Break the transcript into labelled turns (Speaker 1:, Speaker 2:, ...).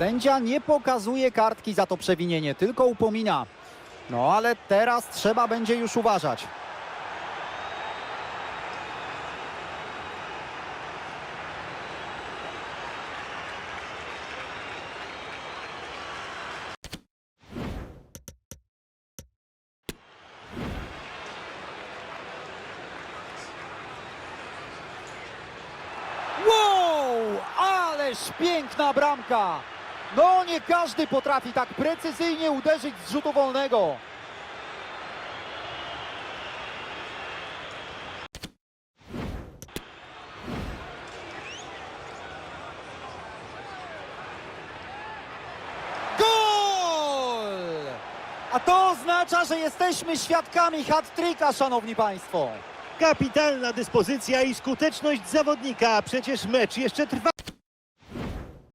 Speaker 1: Sędzia nie pokazuje kartki za to przewinienie, tylko upomina. No ale teraz trzeba będzie już uważać. Ależ piękna bramka! No nie każdy potrafi tak precyzyjnie uderzyć z rzutu wolnego. Gol! A to oznacza, że jesteśmy świadkami hat-tricka, szanowni państwo.
Speaker 2: Kapitalna dyspozycja i skuteczność zawodnika, przecież mecz jeszcze trwa.